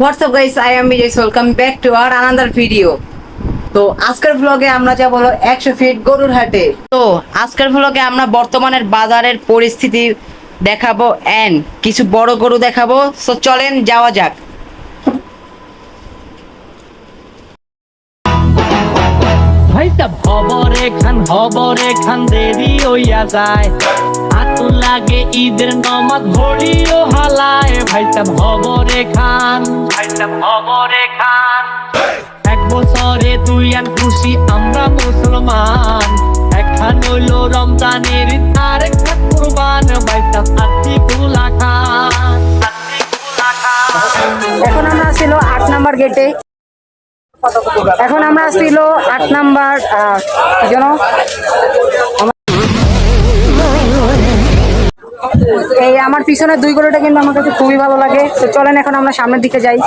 WhatsApp guys I am Vijay welcome back to our another video তো আজকের ব্লগে আমরা যা বলো একশো ফিট গরুর হাটে। তো, আজকের ব্লগে আমরা বর্তমানের বাজারের পরিস্থিতি দেখাবো অ্যান্ড কিছু বড় গরু দেখাবো। সো চলেন যাওয়া যাক। ভাইটা খবরে খান খবরে খান দেরি হইয়া যায়। আতু লাগে ঈদের নমাজ, ঘড়িও হালায়। ভাইটা খবরে খান ভাইটা খবরে খান এক বছরে দুই আন খুশি, আমরা মুসলমান। একখান হইল রমজানের আর একটা কুরবান। ভাইটা আত্মি কুলা খান আত্মি কুলা খান এখন আমরা ছিল আট নাম্বার গেটে। এখন আমরা ছিল আট নাম্বার যেন? এই আমার পিছনে দুই গরুটা কিন্তু আমার কাছে খুবই ভালো লাগে। তো চলেন এখন আমরা সামনের দিকে যাই।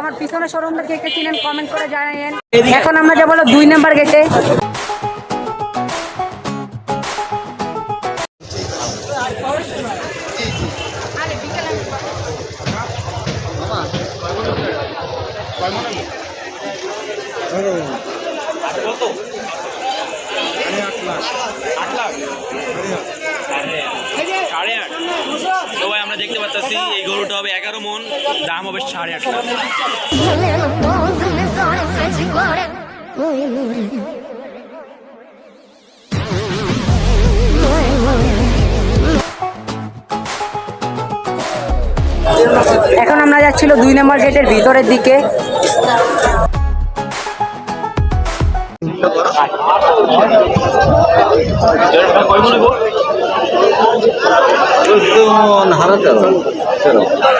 আমার পিছনে শোরুমটা কে কে চিনেন কমেন্ট করে জানাইয়েন। এখন আমরা যাব দুই নাম্বার গেটে সাড়ে আট তো ভাই আমরা দেখতে পাচ্ছি, এই গরুটা হবে এগারো মন, দাম হবে সাড়ে আট এখন আমরা যাচ্ছিল দুই নাম্বার গেটের ভিতরের দিকে।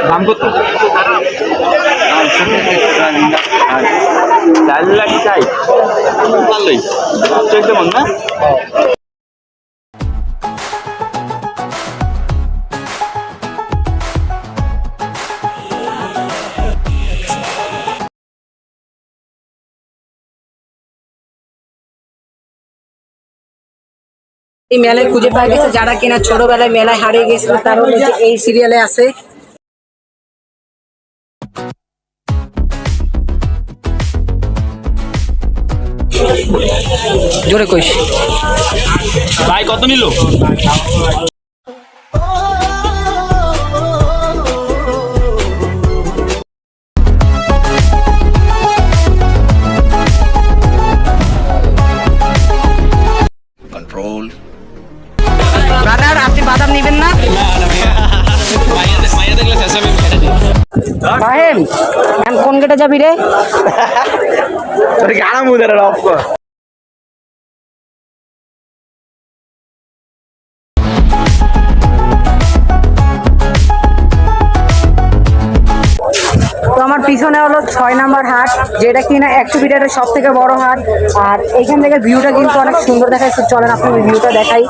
দাম কত চার লাখ চাই। ভালোই চোদ্দ মন না? এই মেলায় খুঁজে পাওয়া গেছে যারা কিনা ছোটবেলায় মেলায় হারিয়ে গেছিল তারও এই সিরিয়ালে আছে। জোরে কইস। ভাই, কত নিল? ফাহেম এখন কোন গেটে যাবি রে? গানা মুদার অফ কর। তো আমার পিছনে হলো ছয় নাম্বার হাট যেটা কিনা একশো মিটারের সব থেকে বড় হাট। আর এইখান থেকে ভিউটা কিন্তু অনেক সুন্দর দেখাচ্ছে চলেন আপনাদের ভিউটা দেখাই।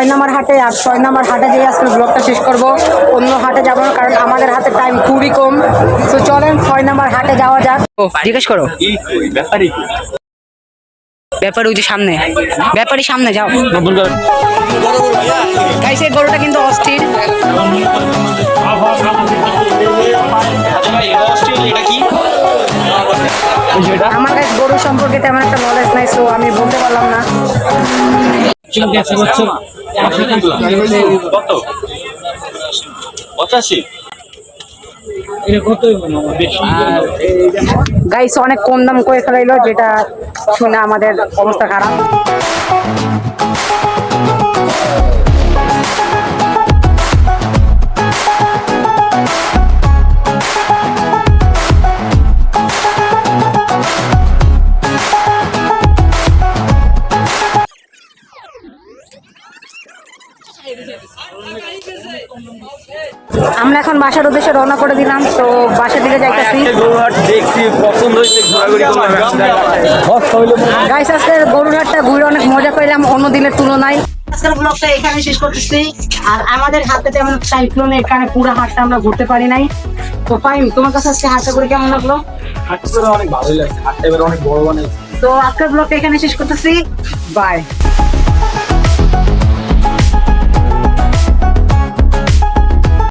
ছয় নম্বর হাটে আর ছয় নম্বর হাটে যেয়ে আজকে ব্লগটা শেষ করব, অন্য হাটে যাব না, কারণ আমাদের হাতে টাইম খুবই কম। তো চলেন ছয় নম্বর হাটে যাওয়া যাক। জিজ্ঞেস করো। ব্যাপারী ওই যে সামনে। ব্যাপারী সামনে, যাও। গাইস এই গরুটা কিন্তু অস্থির। আমার কাছে গরু সম্পর্কে তেমন একটা নলেজ নাই সো আমি বলতে পারলাম না। কত? পঁচাশি? গাইস অনেক কম দাম করে ফেলাইলো যেটা শুনে আমাদের অবস্থা খারাপ। বাসার উদ্দেশ্যে রওনা করে দিলাম তো বাসার দিকে যাইতেছি। গাইস আজকে গরুরহাটটা ঘুরে অনেক মজা পেলাম অন্য দিনের তুলনায়। আজকের ব্লগটা এখানে শেষ করতেছি। আর আমাদের হাতে তেমন টাইম ছিল না এখানে পুরো হাটটা আমরা ঘুরতে পারি নাই। তো ফাইন তোমার কাছে আজকে হাটটা করে কেমন লাগল? হাটটা করে অনেক ভালোই লাগছে হাটটা এবার অনেক বড় বানাইছে। তো আজকের ব্লগটা এখানে শেষ করতেছি। বাই